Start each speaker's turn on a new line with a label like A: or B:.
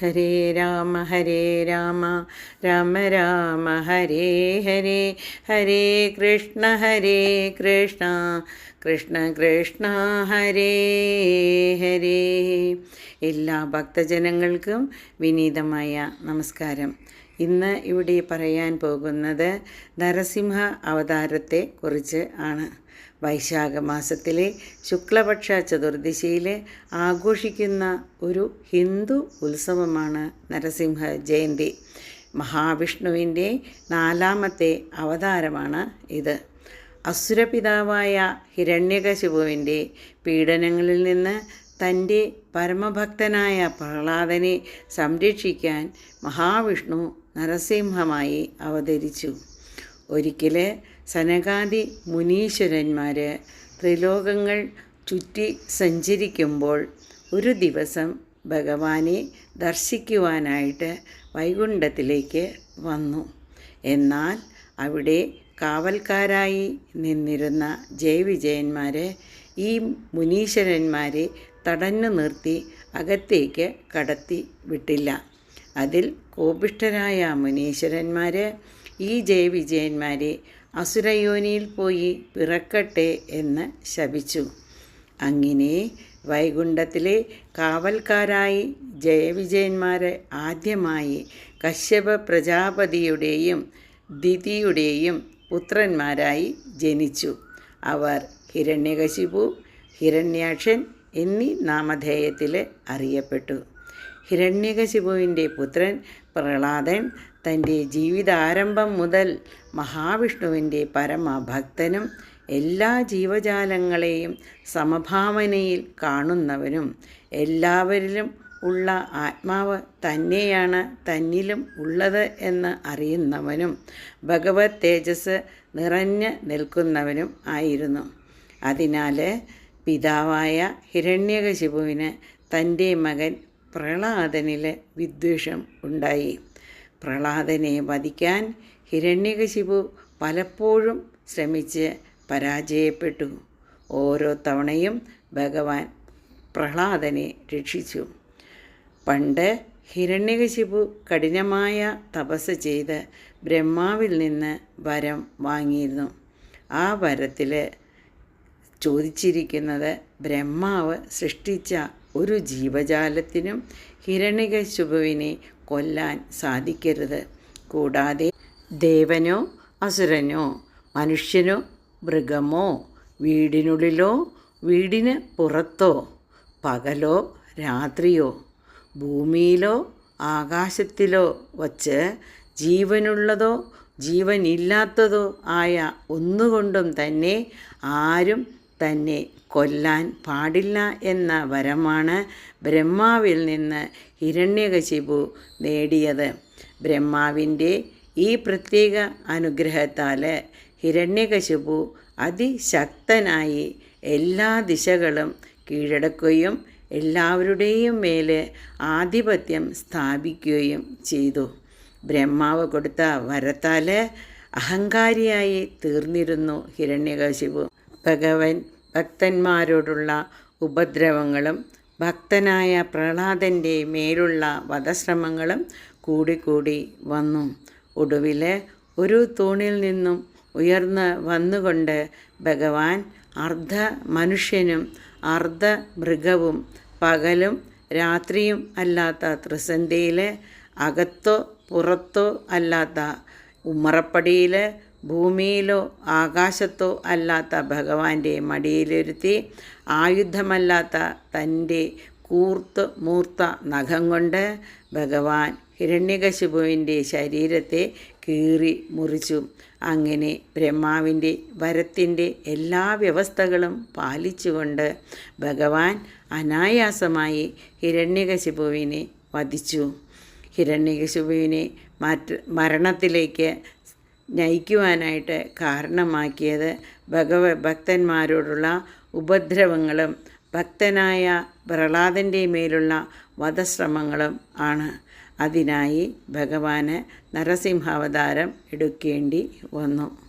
A: ഹരേ രാമ ഹരേ രാമ രാമ രാമ ഹരേ ഹരേ ഹരേ കൃഷ്ണ ഹരേ കൃഷ്ണ കൃഷ്ണ കൃഷ്ണ ഹരേ ഹരേ. എല്ലാ ഭക്തജനങ്ങൾക്കും വിനീതമായ നമസ്കാരം. ഇന്ന് ഇവിടെ പറയാൻ പോകുന്നത് നരസിംഹ അവതാരത്തെ കുറിച്ച് ആണ്. വൈശാഖ മാസത്തിലെ ശുക്ലപക്ഷ ചതുർദശിയിൽ ആഘോഷിക്കുന്ന ഒരു ഹിന്ദു ഉത്സവമാണ് നരസിംഹ ജയന്തി. മഹാവിഷ്ണുവിന്റെ നാലാമത്തെ അവതാരമാണ് ഇത്. അസുരപിതാവായ ഹിരണ്യകശിപുവിന്റെ പീഡനങ്ങളിൽ നിന്ന് തന്റെ പരമഭക്തനായ പ്രഹ്ലാദനെ സംരക്ഷിക്കാൻ മഹാവിഷ്ണു നരസിംഹമായി അവതരിച്ചു. ഒരിക്കൽ സനകാദി മുനീശ്വരന്മാർ ത്രിലോകങ്ങൾ ചുറ്റി സഞ്ചരിക്കുമ്പോൾ ഒരു ദിവസം ഭഗവാനെ ദർശിക്കുവാനായിട്ട് വൈകുണ്ഠത്തിലേക്ക് വന്നു. എന്നാൽ അവിടെ കാവൽക്കാരായി നിന്നിരുന്ന ജയവിജയന്മാർ ഈ മുനീശ്വരന്മാരെ തടഞ്ഞു നിർത്തി അകത്തേക്ക് കടത്തി വിട്ടില്ല. അതിൽ കോപിഷ്ഠരായ മുനീശ്വരന്മാർ ഈ ജയവിജയന്മാരെ അസുരയോനിയിൽ പോയി പിറക്കട്ടെ എന്ന് ശപിച്ചു. അങ്ങനെ വൈകുണ്ഠത്തിലെ കാവൽക്കാരായി ജയവിജയന്മാരെ ആദ്യമായി കശ്യപ പ്രജാപതിയുടെയും ദിതിയുടെയും പുത്രന്മാരായി ജനിച്ചു. അവർ ഹിരണ്യകശിപു ഹിരണ്യാക്ഷൻ എന്നീ നാമധേയത്തിൽ അറിയപ്പെട്ടു. ഹിരണ്യകശിപുവിന്റെ പുത്രൻ പ്രഹ്ലാദൻ തന്റെ ജീവിതാരംഭം മുതൽ മഹാവിഷ്ണുവിന്റെ പരമഭക്തനും എല്ലാ ജീവജാലങ്ങളെയും സമഭാവനയിൽ കാണുന്നവനും എല്ലാവരിലും ഉള്ള ആത്മാവ് തന്നെയാണ് തന്നിലും ഉള്ളത് എന്ന് അറിയുന്നവനും ഭഗവത് തേജസ് നിറഞ്ഞു നിൽക്കുന്നവനും ആയിരുന്നു. അതിനാൽ പിതാവായ ഹിരണ്യകശിപുവിന് തന്റെ മകൻ പ്രഹ്ലാദനിൽ വിദ്വേഷം ഉണ്ടായി. പ്രഹ്ലാദനെ വധിക്കാൻ ഹിരണ്യകശിപു പലപ്പോഴും ശ്രമിച്ച് പരാജയപ്പെട്ടു. ഓരോ തവണയും ഭഗവാൻ പ്രഹ്ലാദനെ രക്ഷിച്ചു. പണ്ട് ഹിരണ്യകശിപു കഠിനമായ തപസ് ചെയ്ത് ബ്രഹ്മാവിൽ നിന്ന് വരം വാങ്ങിയിരുന്നു. ആ വരത്തിൽ ചോദിച്ചിരിക്കുന്നത് ബ്രഹ്മാവ് സൃഷ്ടിച്ച ഒരു ജീവജാലത്തിനും ഹിരണികശുഭുവിനെ കൊല്ലാൻ സാധിക്കരുത്. കൂടാതെ ദേവനോ അസുരനോ മനുഷ്യനോ മൃഗമോ വീടിനുള്ളിലോ വീടിന് പുറത്തോ പകലോ രാത്രിയോ ഭൂമിയിലോ ആകാശത്തിലോ വച്ച് ജീവനുള്ളതോ ജീവനില്ലാത്തതോ ആയ ഒന്നുകൊണ്ടും തന്നെ ആരും തന്നെ കൊല്ലാൻ പാടില്ല എന്ന വരമാണ് ബ്രഹ്മാവിൽ നിന്ന് ഹിരണ്യകശിപു നേടിയത്. ബ്രഹ്മാവിന്റെ ഈ പ്രത്യേക അനുഗ്രഹത്താൽ ഹിരണ്യകശിപു അതിശക്തനായി എല്ലാ ദിശകളും കീഴടക്കുകയും എല്ലാവരുടെയും മേലെ ആധിപത്യം സ്ഥാപിക്കുകയും ചെയ്തു. ബ്രഹ്മാവ് കൊടുത്ത വരത്താൽ അഹങ്കാരിയായി തീർന്നിരുന്നു ഹിരണ്യകശിപു. ഭഗവൻ ഭക്തന്മാരോടുള്ള ഉപദ്രവങ്ങളും ഭക്തനായ പ്രഹ്ലാദന്റെ മേലുള്ള വധശ്രമങ്ങളും കൂടിക്കൂടി വന്നു. ഒടുവിൽ ഒരു തൂണിൽ നിന്നും ഉയർന്ന് വന്നുകൊണ്ട് ഭഗവാൻ അർദ്ധ മനുഷ്യനും അർദ്ധ മൃഗവും പകലും രാത്രിയും അല്ലാത്ത ത്രിസന്ധിയിൽ അകത്തോ പുറത്തോ അല്ലാത്ത ഉമ്മറപ്പടിയിൽ ഭൂമിയിലോ ആകാശത്തോ അല്ലാത്ത ഭഗവാന്റെ മടിയിലിരുത്തി ആയുധമല്ലാത്ത തന്റെ കൂർത്ത് മൂർത്ത നഖം കൊണ്ട് ഭഗവാൻ ഹിരണ്യകശിപുവിന്റെ ശരീരത്തെ കീറി മുറിച്ചു. അങ്ങനെ ബ്രഹ്മാവിന്റെ വരത്തിന്റെ എല്ലാ വ്യവസ്ഥകളും പാലിച്ചുകൊണ്ട് ഭഗവാൻ അനായാസമായി ഹിരണ്യകശിപുവിനെ വധിച്ചു. ഹിരണ്യകശിപുവിനെ മറ്റ് മരണത്തിലേക്ക് നയിക്കുവാനായിട്ട് കാരണമാക്കിയത് ഭഗവ ഭക്തന്മാരോടുള്ള ഉപദ്രവങ്ങളും ഭക്തനായ പ്രഹ്ലാദന്റെ മേലുള്ള വധശ്രമങ്ങളും ആണ്. അതിനായി ഭഗവാന് നരസിംഹാവതാരം എടുക്കേണ്ടി വന്നു.